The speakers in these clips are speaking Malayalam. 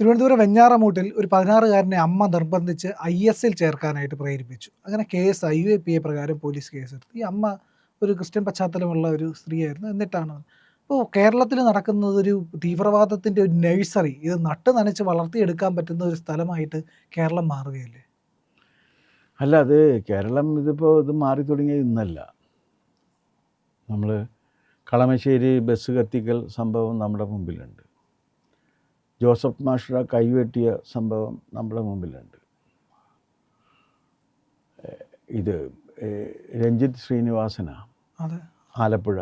തിരുവനന്തപുരം വെഞ്ഞാറമൂട്ടിൽ ഒരു പതിനാറുകാരനെ അമ്മ നിർബന്ധിച്ച് ഐ എസിൽ ചേർക്കാനായിട്ട് പ്രേരിപ്പിച്ചു. അങ്ങനെ case I A P A പ്രകാരം പോലീസ് കേസെടുത്തു. ഈ അമ്മ ഒരു ക്രിസ്ത്യൻ പശ്ചാത്തലമുള്ള ഒരു സ്ത്രീയായിരുന്നു. എന്നിട്ടാണ് ഇപ്പോൾ കേരളത്തിൽ നടക്കുന്നത് ഒരു തീവ്രവാദത്തിന്റെ ഒരു നഴ്സറി. ഇത് നട്ട് നനച്ച് വളർത്തിയെടുക്കാൻ പറ്റുന്ന ഒരു സ്ഥലമായിട്ട് കേരളം മാറുകയല്ലേ? അല്ല അത് കേരളം ഇതിപ്പോൾ ഇത് മാറി തുടങ്ങിയത് ഇന്നല്ല. നമ്മൾ കളമശ്ശേരി ബസ് കത്തിക്കൽ സംഭവം നമ്മുടെ മുമ്പിലുണ്ട്. ജോസഫ് മാഷ കൈവെട്ടിയ സംഭവം നമ്മുടെ മുമ്പിലുണ്ട്. ഇത് രഞ്ജിത്ത് ശ്രീനിവാസന അതെ. ആലപ്പുഴ.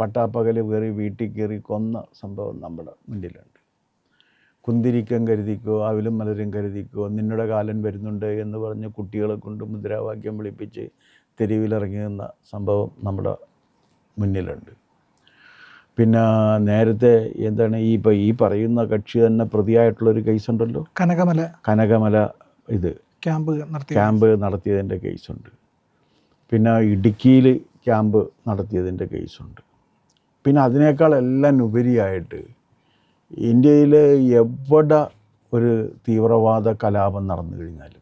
പട്ടാപ്പകൽ കയറി വീട്ടിൽ കയറി കൊന്ന സംഭവം നമ്മുടെ മുന്നിലുണ്ട്. കുന്തിരിക്കം കരുതിക്കോ അവിലും മലരും കരുതിക്കോ നിന്നുടെ കാലൻ വരുന്നുണ്ട് എന്ന് പറഞ്ഞ് കുട്ടികളെ കൊണ്ട് മുദ്രാവാക്യം വിളിപ്പിച്ച് തെരുവിലിറങ്ങി നിന്ന സംഭവം നമ്മുടെ മുന്നിലുണ്ട്. പിന്നെ നേരത്തെ എന്താണ് ഈ ഇപ്പോൾ ഈ പറയുന്ന കക്ഷി തന്നെ പ്രതിയായിട്ടുള്ളൊരു കേസുണ്ടല്ലോ? കനകമല. കനകമല ഇത്. ക്യാമ്പ് നടത്തി ക്യാമ്പ് നടത്തിയതിന്റെ കേസുണ്ട്. പിന്നെ ഇടുക്കിയിൽ ക്യാമ്പ് നടത്തിയതിന്റെ കേസുണ്ട്. പിന്നെ അതിനേക്കാൾ എല്ലാം ഉപരിയായിട്ട് ഇന്ത്യയിൽ എവിടെ ഒരു തീവ്രവാദ കലാപം നടന്നു കഴിഞ്ഞാലും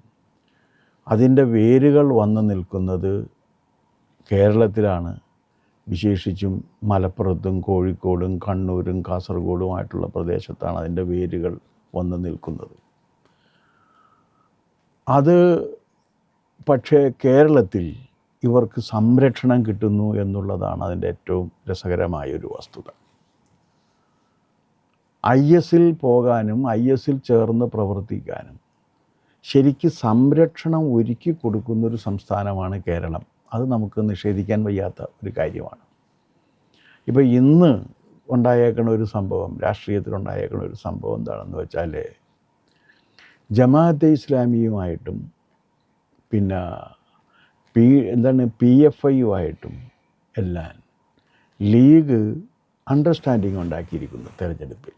അതിന്റെ വേരുകൾ വന്നു നിൽക്കുന്നത് കേരളത്തിലാണ് വിശേഷിച്ചും മലപ്പുറത്തും കോഴിക്കോടും കണ്ണൂരും കാസർഗോഡുമായിട്ടുള്ള പ്രദേശത്താണ് അതിന്റെ വേരുകൾ വന്ന് നിൽക്കുന്നത്. അത് പക്ഷേ കേരളത്തിൽ ഇവർക്ക് സംരക്ഷണം കിട്ടുന്നു എന്നുള്ളതാണ് അതിന്റെ ഏറ്റവും രസകരമായ ഒരു വസ്തുത. ഐ എസിൽ പോകാനും ഐ എസിൽ ചേർന്ന് പ്രവർത്തിക്കാനും ശരിക്ക് സംരക്ഷണം ഒരുക്കി കൊടുക്കുന്നൊരു സംസ്ഥാനമാണ് കേരളം. അത് നമുക്ക് നിഷേധിക്കാൻ വയ്യാത്ത ഒരു കാര്യമാണ്. ഇപ്പോൾ ഇന്ന് ഉണ്ടായേക്കണ ഒരു സംഭവം രാഷ്ട്രീയത്തിലുണ്ടായേക്കണ ഒരു സംഭവം എന്താണെന്ന് വെച്ചാൽ ജമാഅത്തെ ഇസ്ലാമിയുമായിട്ടും പിന്നെ പി എന്താണ് പി എഫ് ഐയുമായിട്ടും എല്ലാം ലീഗ് അണ്ടർസ്റ്റാൻഡിങ് ഉണ്ടാക്കിയിരിക്കുന്നു തിരഞ്ഞെടുപ്പിൽ.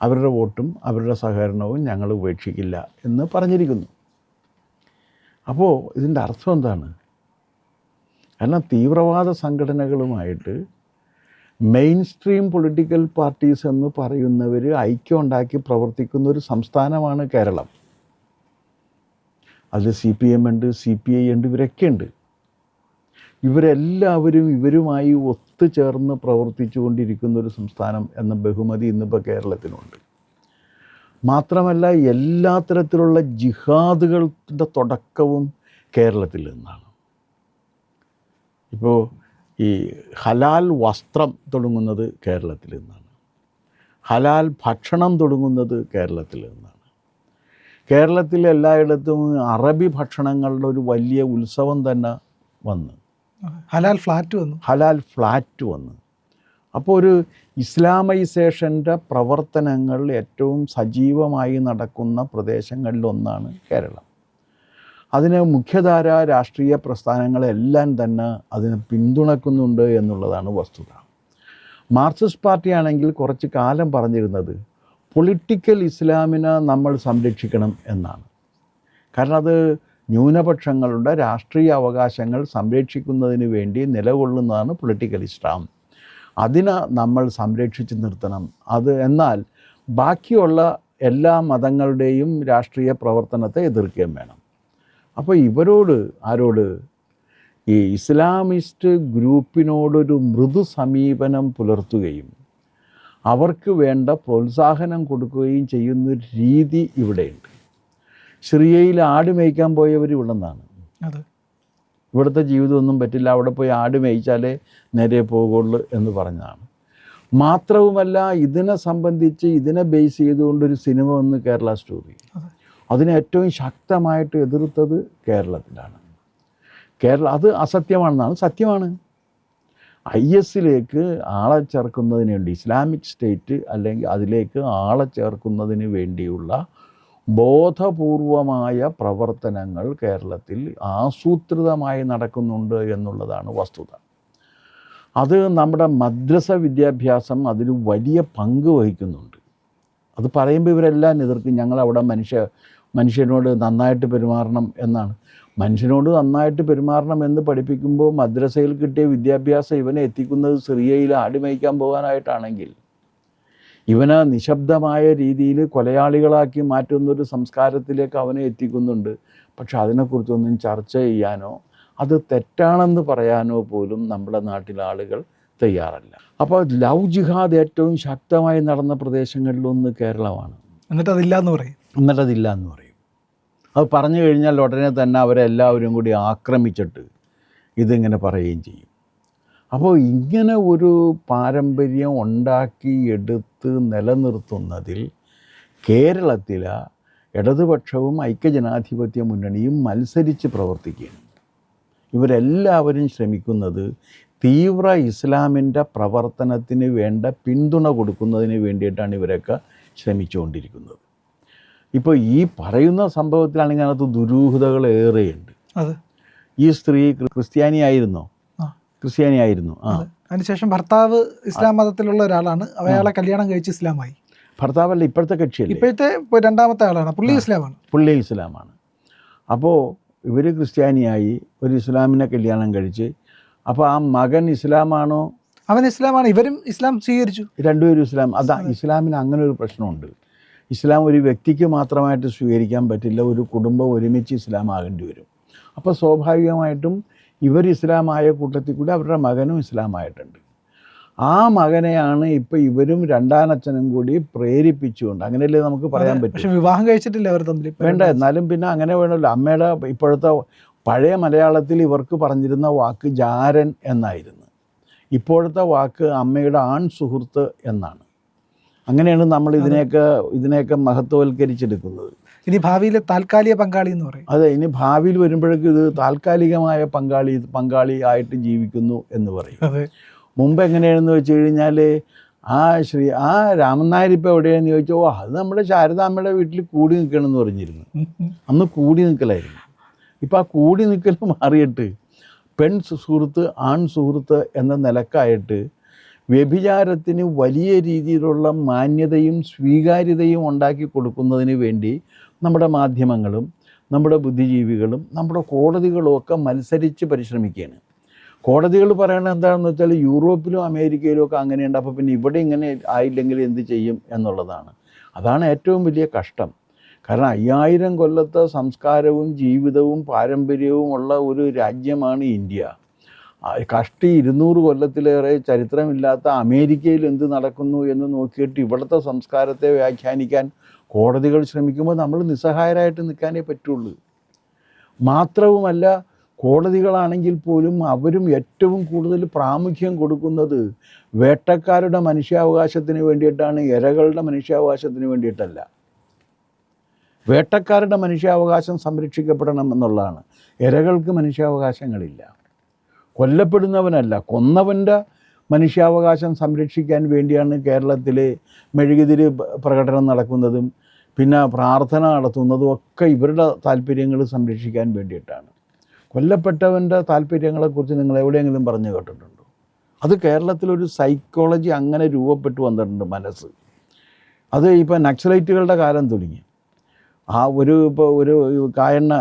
അവരുടെ വോട്ടും അവരുടെ സഹകരണവും ഞങ്ങൾ ഉപേക്ഷിക്കില്ല എന്ന് പറഞ്ഞിരിക്കുന്നു. അപ്പോൾ ഇതിന്റെ അർത്ഥം എന്താണ്? കാരണം തീവ്രവാദ സംഘടനകളുമായിട്ട് മെയിൻ സ്ട്രീം പൊളിറ്റിക്കൽ പാർട്ടീസ് എന്ന് പറയുന്നവർ ഐക്യം ഉണ്ടാക്കി പ്രവർത്തിക്കുന്ന ഒരു സംസ്ഥാനമാണ് കേരളം. അതിൽ സി പി എം ഉണ്ട് സി പി ഐ ഉണ്ട് ഇവരൊക്കെ ഉണ്ട്. ഇവരെല്ലാവരും ഇവരുമായി ഒത്തുചേർന്ന് പ്രവർത്തിച്ചു കൊണ്ടിരിക്കുന്ന ഒരു സംസ്ഥാനം എന്ന ബഹുമതി ഇന്നിപ്പോൾ കേരളത്തിനുണ്ട്. മാത്രമല്ല എല്ലാ തരത്തിലുള്ള ജിഹാദുകളുടെ തുടക്കവും കേരളത്തിൽ നിന്നാണ്. ഇപ്പോൾ ഈ ഹലാൽ വസ്ത്രം തുടങ്ങുന്നത് കേരളത്തിൽ നിന്നാണ്. ഹലാൽ ഭക്ഷണം തുടങ്ങുന്നത് കേരളത്തിൽ നിന്നാണ്. കേരളത്തിൽ എല്ലായിടത്തും അറബി ഭക്ഷണങ്ങളുടെ ഒരു വലിയ ഉത്സവം തന്നെ വന്ന്. ഹലാൽ ഫ്ലാറ്റ് വന്നു. ഹലാൽ ഫ്ലാറ്റ് വന്ന്. അപ്പോൾ ഒരു ഇസ്ലാമൈസേഷന്റെ പ്രവർത്തനങ്ങൾ ഏറ്റവും സജീവമായി നടക്കുന്ന പ്രദേശങ്ങളിലൊന്നാണ് കേരളം. അതിന് മുഖ്യധാര രാഷ്ട്രീയ പ്രസ്ഥാനങ്ങളെല്ലാം തന്നെ അതിനെ പിന്തുണക്കുന്നുണ്ട് എന്നുള്ളതാണ് വസ്തുത. മാർക്സിസ്റ്റ് പാർട്ടിയാണെങ്കിൽ കുറച്ച് കാലം പറഞ്ഞിരുന്നത് പൊളിറ്റിക്കൽ ഇസ്ലാമിനെ നമ്മൾ സംരക്ഷിക്കണം എന്നാണ്. കാരണം അത് ന്യൂനപക്ഷങ്ങളുടെ രാഷ്ട്രീയ അവകാശങ്ങൾ സംരക്ഷിക്കുന്നതിന് വേണ്ടി നിലകൊള്ളുന്നതാണ് പൊളിറ്റിക്കൽ ഇസ്ലാം. അതിനെ നമ്മൾ സംരക്ഷിച്ച് നിർത്തണം. അത് എന്നാൽ ബാക്കിയുള്ള എല്ലാ മതങ്ങളുടെയും രാഷ്ട്രീയ പ്രവർത്തനത്തെ എതിർക്കുകയും വേണം. അപ്പോൾ ഇവരോട് ആരോട്? ഈ ഇസ്ലാമിസ്റ്റ് ഗ്രൂപ്പിനോടൊരു മൃദു സമീപനം പുലർത്തുകയും അവർക്ക് വേണ്ട പ്രോത്സാഹനം കൊടുക്കുകയും ചെയ്യുന്ന രീതി ഇവിടെയുണ്ട്. സിറിയയിൽ ആട് മേയ്ക്കാൻ പോയവർ ഇവിടെ നിന്നാണ് ഇവിടുത്തെ ജീവിതമൊന്നും പറ്റില്ല. അവിടെ പോയി ആട് മേയിച്ചാലേ നേരെ പോകുള്ളൂ എന്ന് പറഞ്ഞതാണ്. മാത്രവുമല്ല ഇതിനെ സംബന്ധിച്ച് ഇതിനെ ബേസ് ചെയ്തുകൊണ്ടൊരു സിനിമ വന്ന് കേരള സ്റ്റോറി. അതിനെ ഏറ്റവും ശക്തമായിട്ട് എതിർത്തത് കേരളത്തിലാണ്. കേരള അത് അസത്യമാണെന്നാണ്. സത്യമാണ്. ഐ എസിലേക്ക് ആളെ ചേർക്കുന്നതിന് വേണ്ടി ഇസ്ലാമിക് സ്റ്റേറ്റ് അല്ലെങ്കിൽ അതിലേക്ക് ആളെ ചേർക്കുന്നതിന് വേണ്ടിയുള്ള ബോധപൂർവമായ പ്രവർത്തനങ്ങൾ കേരളത്തിൽ ആസൂത്രിതമായി നടക്കുന്നുണ്ട് എന്നുള്ളതാണ് വസ്തുത. അത് നമ്മുടെ മദ്രസ വിദ്യാഭ്യാസം അതിൽ വലിയ പങ്ക് വഹിക്കുന്നുണ്ട്. അത് പറയുമ്പോൾ ഇവരെല്ലാം എതിർക്കും. ഞങ്ങളവിടെ മനുഷ്യ മനുഷ്യനോട് നന്നായിട്ട് പെരുമാറണം എന്നാണ്. മനുഷ്യനോട് നന്നായിട്ട് പെരുമാറണം എന്ന് പഠിപ്പിക്കുമ്പോൾ മദ്രസയിൽ കിട്ടിയ വിദ്യാഭ്യാസം ഇവനെ എത്തിക്കുന്നത് സിറിയയിൽ ആടി മേയ്ക്കാൻ പോകാനായിട്ടാണെങ്കിൽ ഇവനെ നിശബ്ദമായ രീതിയിൽ കൊലയാളികളാക്കി മാറ്റുന്നൊരു സംസ്കാരത്തിലേക്ക് അവനെ എത്തിക്കുന്നുണ്ട്. പക്ഷെ അതിനെക്കുറിച്ചൊന്നും ചർച്ച ചെയ്യാനോ അത് തെറ്റാണെന്ന് പറയാനോ പോലും നമ്മുടെ നാട്ടിലെ ആളുകൾ തയ്യാറല്ല. അപ്പോൾ ലവ് ജിഹാദ് ഏറ്റവും ശക്തമായി നടന്ന പ്രദേശങ്ങളിലൊന്ന് കേരളമാണ്. എന്നിട്ട് അതില്ല എന്ന് പറയും. എന്നിട്ടതില്ല എന്ന് പറയും. അത് പറഞ്ഞു കഴിഞ്ഞാൽ ഉടനെ തന്നെ അവരെല്ലാവരും കൂടി ആക്രമിച്ചിട്ട് ഇതിങ്ങനെ പറയുകയും ചെയ്യും. അപ്പോൾ ഇങ്ങനെ ഒരു പാരമ്പര്യം ഉണ്ടാക്കി എടുത്ത് നിലനിർത്തുന്നതിൽ കേരളത്തിലെ ഇടതുപക്ഷവും ഐക്യജനാധിപത്യ മുന്നണിയും മത്സരിച്ച് പ്രവർത്തിക്കുകയാണ്. ഇവരെല്ലാവരും ശ്രമിക്കുന്നത് തീവ്ര ഇസ്ലാമിന്റെ പ്രവർത്തനത്തിന് വേണ്ട പിന്തുണ കൊടുക്കുന്നതിന് വേണ്ടിയിട്ടാണ് ഇവരൊക്കെ ശ്രമിച്ചുകൊണ്ടിരിക്കുന്നത്. ഇപ്പോൾ ഈ പറയുന്ന സംഭവത്തിലാണെങ്കിൽ അതിനകത്ത് ദുരൂഹതകൾ ഏറെയുണ്ട്. അതെ. ഈ സ്ത്രീ ക്രി- ക്രിസ്ത്യാനി ആയിരുന്നോ. ക്രിസ്ത്യാനി ആയിരുന്നു. ആ. അതിനുശേഷം ഭർത്താവ് ഇസ്ലാം മതത്തിലുള്ള ഒരാളാണ്. അയാളെ കല്യാണം കഴിച്ച് ഇസ്ലാമായി. ഭർത്താവല്ല ഇപ്പോഴത്തെ കക്ഷിയല്ലേ? ഇപ്പോഴത്തെ രണ്ടാമത്തെ ആളാണ്. പുള്ളി ഇസ്ലാമാണ്. പുള്ളി ഇസ്ലാമാണ്. അപ്പോൾ ഇവർ ക്രിസ്ത്യാനിയായി ഒരു ഇസ്ലാമിനെ കല്യാണം കഴിച്ച് അപ്പോൾ ആ മകൻ ഇസ്ലാമാണോ? അവൻ ഇസ്ലാമാണ് ഇവരും ഇസ്ലാം സ്വീകരിച്ചു. രണ്ടുപേരും ഇസ്ലാം. അതാ ഇസ്ലാമിന് അങ്ങനെ ഒരു പ്രശ്നമുണ്ട്. ഇസ്ലാം ഒരു വ്യക്തിക്ക് മാത്രമായിട്ട് സ്വീകരിക്കാൻ പറ്റില്ല ഒരു കുടുംബം ഒരുമിച്ച് ഇസ്ലാം ആകേണ്ടി വരും. അപ്പോൾ സ്വാഭാവികമായിട്ടും ഇവർ ഇസ്ലാമായ കൂട്ടത്തിൽ കൂടി അവരുടെ മകനും ഇസ്ലാമായിട്ടുണ്ട്. ആ മകനെയാണ് ഇപ്പോൾ ഇവരും രണ്ടാനച്ഛനും കൂടി പ്രേരിപ്പിച്ചുകൊണ്ട് അങ്ങനെയല്ലേ നമുക്ക് പറയാൻ പറ്റും? പക്ഷെ വിവാഹം കഴിച്ചിട്ടില്ല അവർ തമ്മിൽ വേണ്ട എന്നാലും പിന്നെ അങ്ങനെ വേണമല്ലോ. അമ്മയുടെ ഇപ്പോഴത്തെ പഴയ മലയാളത്തിൽ ഇവർക്ക് പറഞ്ഞിരുന്ന വാക്ക് ജാരൻ എന്നായിരുന്നു. ഇപ്പോഴത്തെ വാക്ക് അമ്മയുടെ ആൺ സുഹൃത്ത് എന്നാണ്. അങ്ങനെയാണ് നമ്മൾ ഇതിനെയൊക്കെ ഇതിനെയൊക്കെ മഹത്വവൽക്കരിച്ചെടുക്കുന്നത്. ഇനി ഭാവിയിലെ താൽക്കാലിക പങ്കാളി എന്ന് പറയും. അതെ ഇനി ഭാവിയിൽ വരുമ്പോഴേക്കും ഇത് താൽക്കാലികമായ പങ്കാളി പങ്കാളി ആയിട്ട് ജീവിക്കുന്നു എന്ന് പറയും. അതെ. മുമ്പ് എങ്ങനെയാണെന്ന് വെച്ച് കഴിഞ്ഞാൽ ആ ശ്രീ ആ ഇപ്പോൾ എവിടെയാണെന്ന് ചോദിച്ചോ ഓ അത് നമ്മുടെ ശാരദാമ്മയുടെ വീട്ടിൽ കൂടി നിൽക്കണമെന്ന് പറഞ്ഞിരുന്നു. അന്ന് കൂടി നിൽക്കലായിരുന്നു. ഇപ്പം ആ കൂടി നിൽക്കൽ മാറിയിട്ട് പെൺ സുഹൃത്ത് ആൺ സുഹൃത്ത് എന്ന നിലക്കായിട്ട് വ്യഭിചാരത്തിന് വലിയ രീതിയിലുള്ള മാന്യതയും സ്വീകാര്യതയും ഉണ്ടാക്കി കൊടുക്കുന്നതിന് വേണ്ടി നമ്മുടെ മാധ്യമങ്ങളും നമ്മുടെ ബുദ്ധിജീവികളും നമ്മുടെ കോടതികളും ഒക്കെ മത്സരിച്ച് പരിശ്രമിക്കുകയാണ്. കോടതികൾ പറയണത് എന്താണെന്ന് വെച്ചാൽ യൂറോപ്പിലും അമേരിക്കയിലും ഒക്കെ അങ്ങനെയുണ്ട്. അപ്പോൾ പിന്നെ ഇവിടെ ഇങ്ങനെ ആയില്ലെങ്കിൽ എന്ത് ചെയ്യും എന്നുള്ളതാണ്. അതാണ് ഏറ്റവും വലിയ കഷ്ടം. കാരണം അയ്യായിരം കൊല്ലത്തെ സംസ്കാരവും ജീവിതവും പാരമ്പര്യവും ഉള്ള ഒരു രാജ്യമാണ് ഇന്ത്യ. കഷ്ടി ഇരുന്നൂറ് കൊല്ലത്തിലേറെ ചരിത്രമില്ലാത്ത അമേരിക്കയിൽ എന്ത് നടക്കുന്നു എന്ന് നോക്കിയിട്ട് ഇവിടുത്തെ സംസ്കാരത്തെ വ്യാഖ്യാനിക്കാൻ കോടതികൾ ശ്രമിക്കുമ്പോൾ നമ്മൾ നിസ്സഹായരായിട്ട് നിൽക്കാനേ പറ്റുള്ളൂ. മാത്രവുമല്ല കോടതികളാണെങ്കിൽ പോലും അവരും ഏറ്റവും കൂടുതൽ പ്രാമുഖ്യം കൊടുക്കുന്നത് വേട്ടക്കാരുടെ മനുഷ്യാവകാശത്തിന് വേണ്ടിയിട്ടാണ് ഇരകളുടെ മനുഷ്യാവകാശത്തിന് വേണ്ടിയിട്ടല്ല. വേട്ടക്കാരുടെ മനുഷ്യാവകാശം സംരക്ഷിക്കപ്പെടണം എന്നുള്ളതാണ്. ഇരകൾക്ക് മനുഷ്യാവകാശങ്ങളില്ല. കൊല്ലപ്പെടുന്നവനല്ല. കൊന്നവന്റെ മനുഷ്യാവകാശം സംരക്ഷിക്കാൻ വേണ്ടിയാണ് കേരളത്തിൽ മെഴുകുതിരി പ്രകടനം നടക്കുന്നതും പിന്നെ പ്രാർത്ഥന നടത്തുന്നതും ഒക്കെ ഇവരുടെ താല്പര്യങ്ങൾ സംരക്ഷിക്കാൻ വേണ്ടിയിട്ടാണ്. കൊല്ലപ്പെട്ടവന്റെ താല്പര്യങ്ങളെക്കുറിച്ച് നിങ്ങൾ എവിടെയെങ്കിലും പറഞ്ഞു കേട്ടിട്ടുണ്ടോ? അത് കേരളത്തിലൊരു സൈക്കോളജി അങ്ങനെ രൂപപ്പെട്ടു വന്നിട്ടുണ്ട് മനസ്സ്. അത് ഇപ്പോൾ നക്സലൈറ്റുകളുടെ കാലം തുടങ്ങി. ആ ഒരു ഇപ്പോൾ ഒരു കായണ്ണ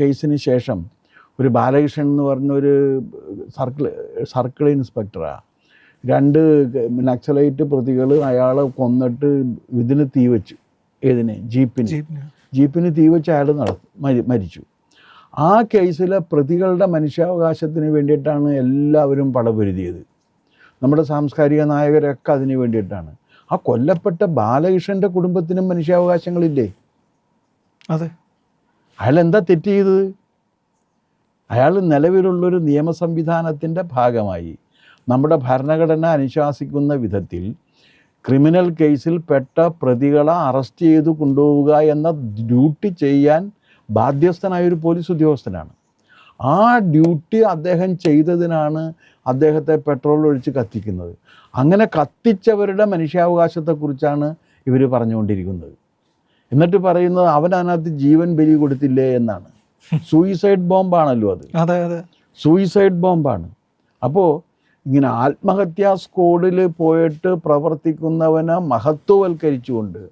കേസിന് ശേഷം ഒരു ബാലകൃഷ്ണൻ എന്ന് പറഞ്ഞ ഒരു സർക്കിൾ സർക്കിൾ ഇൻസ്പെക്ടറാണ് രണ്ട് നക്സലൈറ്റ് പ്രതികൾ അയാളെ കൊന്നിട്ട് ഇതിന് തീ വെച്ചു. ഏതിന്? ജീപ്പിന്. ജീപ്പിന്. തീ വെച്ച് അയാൾ നട മരി മരിച്ചു. ആ കേസിലെ പ്രതികളുടെ മനുഷ്യാവകാശത്തിന് വേണ്ടിയിട്ടാണ് എല്ലാവരും പടപൊരുതിയത്. നമ്മുടെ സാംസ്കാരിക നായകരൊക്കെ അതിന് വേണ്ടിയിട്ടാണ്. ആ കൊല്ലപ്പെട്ട ബാലകൃഷ്ണന്റെ കുടുംബത്തിനും മനുഷ്യാവകാശങ്ങളില്ലേ? അതെ. അയാൾ എന്താ തെറ്റ് ചെയ്തത്? അയാൾ നിലവിലുള്ളൊരു നിയമ സംവിധാനത്തിന്റെ ഭാഗമായി നമ്മുടെ ഭരണഘടന അനുശാസിക്കുന്ന വിധത്തിൽ ക്രിമിനൽ കേസിൽ പെട്ട പ്രതികളെ അറസ്റ്റ് ചെയ്ത് കൊണ്ടുപോവുക എന്ന ഡ്യൂട്ടി ചെയ്യാൻ ബാധ്യസ്ഥനായ ഒരു പോലീസ് ഉദ്യോഗസ്ഥനാണ്. ആ ഡ്യൂട്ടി അദ്ദേഹം ചെയ്തതിനാണ് അദ്ദേഹത്തെ പെട്രോൾ ഒഴിച്ച് കത്തിക്കുന്നത്. അങ്ങനെ കത്തിച്ചവരുടെ മനുഷ്യാവകാശത്തെക്കുറിച്ചാണ് ഇവർ പറഞ്ഞുകൊണ്ടിരിക്കുന്നത്. എന്നിട്ട് പറയുന്നത് അവൻ അതിനകത്ത് ജീവൻ ബലി കൊടുത്തില്ലേ എന്നാണ്. സൂയിസൈഡ് ബോംബാണല്ലോ അത്. അതെ അതെ. സൂയിസൈഡ് ബോംബാണ് അപ്പോൾ ഇങ്ങനെ ആത്മഹത്യാ സ്കോഡിൽ പോയിട്ട് പ്രവർത്തിക്കുന്നവനെ മഹത്വവൽക്കരിച്ചുകൊണ്ട്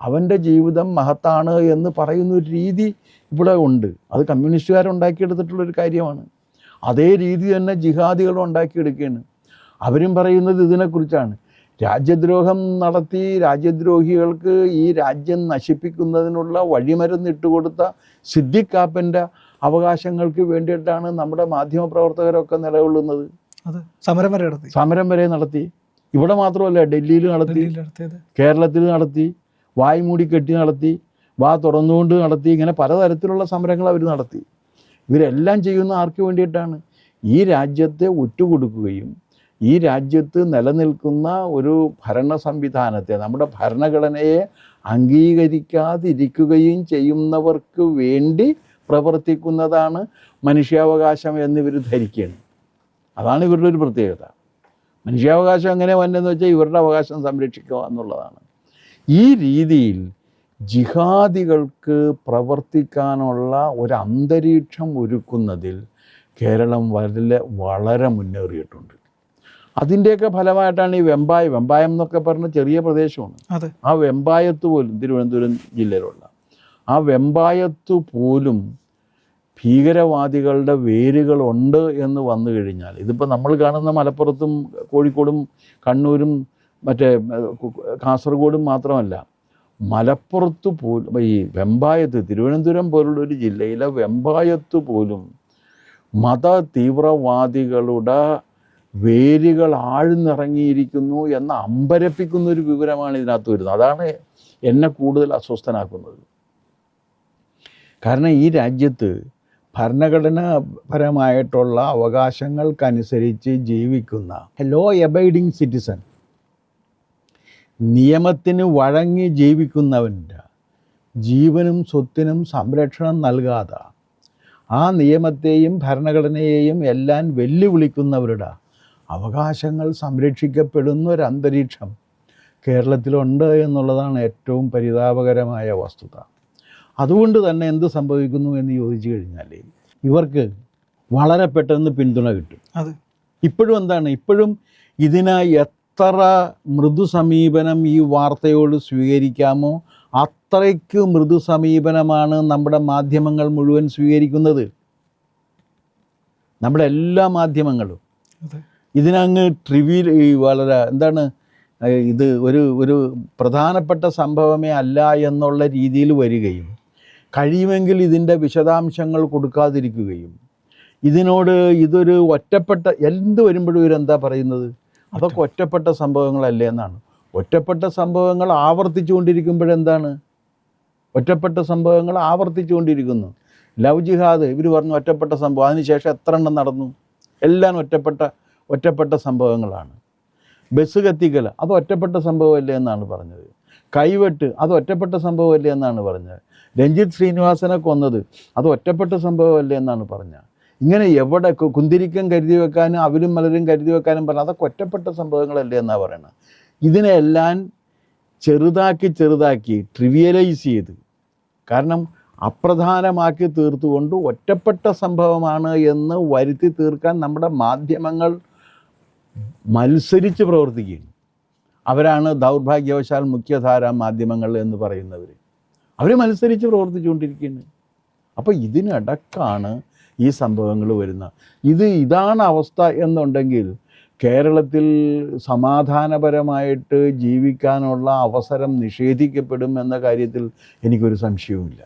അവന്റെ ജീവിതം മഹത്താണ് എന്ന് പറയുന്ന ഒരു രീതി ഇവിടെ ഉണ്ട്. അത് കമ്മ്യൂണിസ്റ്റുകാരുണ്ടാക്കിയെടുത്തിട്ടുള്ളൊരു കാര്യമാണ്. അതേ രീതി തന്നെ ജിഹാദികളും ഉണ്ടാക്കിയെടുക്കുകയാണ്. അവരും പറയുന്നത് ഇതിനെക്കുറിച്ചാണ്. രാജ്യദ്രോഹം നടത്തി രാജ്യദ്രോഹികൾക്ക് ഈ രാജ്യം നശിപ്പിക്കുന്നതിനുള്ള വഴിമരുന്ന് ഇട്ടുകൊടുത്ത സിദ്ദിഖാപ്പന്റെ അവകാശങ്ങൾക്ക് വേണ്ടിയിട്ടാണ് നമ്മുടെ മാധ്യമപ്രവർത്തകരൊക്കെ നിലകൊള്ളുന്നത്. സമരം വരെ നടത്തി. സമരം വരെ നടത്തി. ഇവിടെ മാത്രമല്ല ഡൽഹിയിൽ നടത്തി കേരളത്തിൽ നടത്തി വായ് മൂടി കെട്ടി നടത്തി വാ തുറന്നുകൊണ്ട് നടത്തി ഇങ്ങനെ പലതരത്തിലുള്ള സമരങ്ങൾ അവർ നടത്തി. ഇവരെല്ലാം ചെയ്യുന്ന ആർക്ക് വേണ്ടിയിട്ടാണ്? ഈ രാജ്യത്തെ ഒറ്റുകൊടുക്കുകയും ഈ രാജ്യത്ത് നിലനിൽക്കുന്ന ഒരു ഭരണ സംവിധാനത്തെ നമ്മുടെ ഭരണഘടനയെ അംഗീകരിക്കാതിരിക്കുകയും ചെയ്യുന്നവർക്ക് വേണ്ടി പ്രവർത്തിക്കുന്നതാണ് മനുഷ്യാവകാശം എന്നിവർ ധരിക്കുകയാണ്. അതാണ് ഇവരുടെ ഒരു പ്രത്യേകത. മനുഷ്യാവകാശം എങ്ങനെ വന്നെന്ന് വെച്ചാൽ ഇവരുടെ അവകാശം സംരക്ഷിക്കുക എന്നുള്ളതാണ്. ഈ രീതിയിൽ ജിഹാദികൾക്ക് പ്രവർത്തിക്കാനുള്ള ഒരു അന്തരീക്ഷം ഒരുക്കുന്നതിൽ കേരളം വളരെ വളരെ മുന്നേറിയിട്ടുണ്ട്. അതിന്റെയൊക്കെ ഫലമായിട്ടാണ് ഈ വെമ്പായ. വെമ്പായം എന്നൊക്കെ പറഞ്ഞ ചെറിയ പ്രദേശമാണ്. ആ വെമ്പായത്ത് പോലും തിരുവനന്തപുരം ജില്ലയിലുള്ള ആ വെമ്പായത്ത് പോലും ഭീകരവാദികളുടെ വേരുകളുണ്ട് എന്ന് വന്നു കഴിഞ്ഞാൽ ഇതിപ്പോൾ നമ്മൾ കാണുന്ന മലപ്പുറത്തും കോഴിക്കോടും കണ്ണൂരും മറ്റേ കാസർഗോഡും മാത്രമല്ല മലപ്പുറത്ത് പോലും ഈ വെമ്പായത്ത് തിരുവനന്തപുരം പോലുള്ള ഒരു ജില്ലയിലെ വെമ്പായത്ത് പോലും മത തീവ്രവാദികളുടെ വേരുകൾ ആഴ്ന്നിറങ്ങിയിരിക്കുന്നു എന്ന അമ്പരപ്പിക്കുന്ന ഒരു വിവരമാണ് ഇതിനകത്ത് വരുന്നത്. അതാണ് എന്നെ കൂടുതൽ അസ്വസ്ഥനാക്കുന്നത്. കാരണം ഈ രാജ്യത്ത് ഭരണഘടനാപരമായിട്ടുള്ള അവകാശങ്ങൾക്കനുസരിച്ച് ജീവിക്കുന്ന ലോ എബൈഡിങ് സിറ്റിസൺ നിയമത്തിന് വഴങ്ങി ജീവിക്കുന്നവന്റെ ജീവനും സ്വത്തിനും സംരക്ഷണം നൽകാതെ. ആ നിയമത്തെയും ഭരണഘടനയെയും എല്ലാം വെല്ലുവിളിക്കുന്നവരുടെ അവകാശങ്ങൾ സംരക്ഷിക്കപ്പെടുന്ന ഒരു അന്തരീക്ഷം കേരളത്തിലുണ്ട് എന്നുള്ളതാണ് ഏറ്റവും പരിതാപകരമായ വസ്തുത. അതുകൊണ്ട് തന്നെ എന്ത് സംഭവിക്കുന്നു എന്ന് ചോദിച്ചു കഴിഞ്ഞാൽ ഇവർക്ക് വളരെ പെട്ടെന്ന് പിന്തുണ കിട്ടും. അതെ. ഇപ്പോഴും എന്താണ്? ഇപ്പോഴും ഇതിന് എത്ര മൃദു സമീപനം ഈ വാർത്തയോട് സ്വീകരിക്കാമോ അത്രയ്ക്ക് മൃദു സമീപനമാണ് നമ്മുടെ മാധ്യമങ്ങൾ മുഴുവൻ സ്വീകരിക്കുന്നത്. നമ്മുടെ എല്ലാ മാധ്യമങ്ങളും. ഇതിനങ്ങ് ട്രിവിൽ വളരെ എന്താണ് ഇത് ഒരു ഒരു പ്രധാനപ്പെട്ട സംഭവമേ അല്ല എന്നുള്ള രീതിയിൽ വരികയും കഴിയുമെങ്കിൽ ഇതിന്റെ വിശദാംശങ്ങൾ കൊടുക്കാതിരിക്കുകയും. ഇതിനോട് ഇതൊരു ഒറ്റപ്പെട്ട എന്ത് വരുമ്പോഴും ഇവരെന്താ പറയുന്നത്? അതൊക്കെ ഒറ്റപ്പെട്ട സംഭവങ്ങളല്ലേ എന്നാണ്. ഒറ്റപ്പെട്ട സംഭവങ്ങൾ ആവർത്തിച്ചുകൊണ്ടിരിക്കുമ്പോഴെന്താണ്? ഒറ്റപ്പെട്ട സംഭവങ്ങൾ ആവർത്തിച്ചുകൊണ്ടിരിക്കുന്നു. ലവ് ജിഹാദ് ഇവർ പറഞ്ഞു ഒറ്റപ്പെട്ട സംഭവം. അതിനുശേഷം എത്ര എണ്ണം നടന്നു? എല്ലാം ഒറ്റപ്പെട്ട ഒറ്റപ്പെട്ട സംഭവങ്ങളാണ്. ബസ് കത്തിക്കൽ അത് ഒറ്റപ്പെട്ട സംഭവമല്ലേ എന്നാണ് പറഞ്ഞത്. കൈവെട്ട് അത് ഒറ്റപ്പെട്ട സംഭവമല്ലേ എന്നാണ് പറഞ്ഞത്. രഞ്ജിത് ശ്രീനിവാസനെ കൊന്നത് അത് ഒറ്റപ്പെട്ട സംഭവമല്ലേ എന്നാണ് പറഞ്ഞത്. ഇങ്ങനെ എവിടെ കുന്തിരിക്കം കരുതി വെക്കാനും അവരും മലരും കരുതി വെക്കാനും പറഞ്ഞാൽ അതൊക്കെ ഒറ്റപ്പെട്ട സംഭവങ്ങളല്ലേ എന്നാണ് പറയുന്നത് ഇതിനെല്ലാം ചെറുതാക്കി ചെറുതാക്കി ട്രിവിയലൈസ് ചെയ്ത്. കാരണം അപ്രധാനമാക്കി തീർത്തുകൊണ്ട് ഒറ്റപ്പെട്ട സംഭവമാണ് എന്ന് വരുത്തി തീർക്കാൻ നമ്മുടെ മാധ്യമങ്ങൾ മത്സരിച്ച് പ്രവർത്തിക്കുകയാണ്. അവരാണ് ദൗർഭാഗ്യവശാൽ മുഖ്യധാര മാധ്യമങ്ങൾ എന്ന് പറയുന്നവർ അവർ മത്സരിച്ച് പ്രവർത്തിച്ചുകൊണ്ടിരിക്കുകയാണ്. അപ്പോൾ ഇതിനിടക്കാണ് ഈ സംഭവങ്ങൾ വരുന്നത് ഇത് ഇതാണ് അവസ്ഥ എന്നുണ്ടെങ്കിൽ കേരളത്തിൽ സമാധാനപരമായിട്ട് ജീവിക്കാനുള്ള അവസരം നിഷേധിക്കപ്പെടും എന്ന കാര്യത്തിൽ എനിക്കൊരു സംശയവുമില്ല.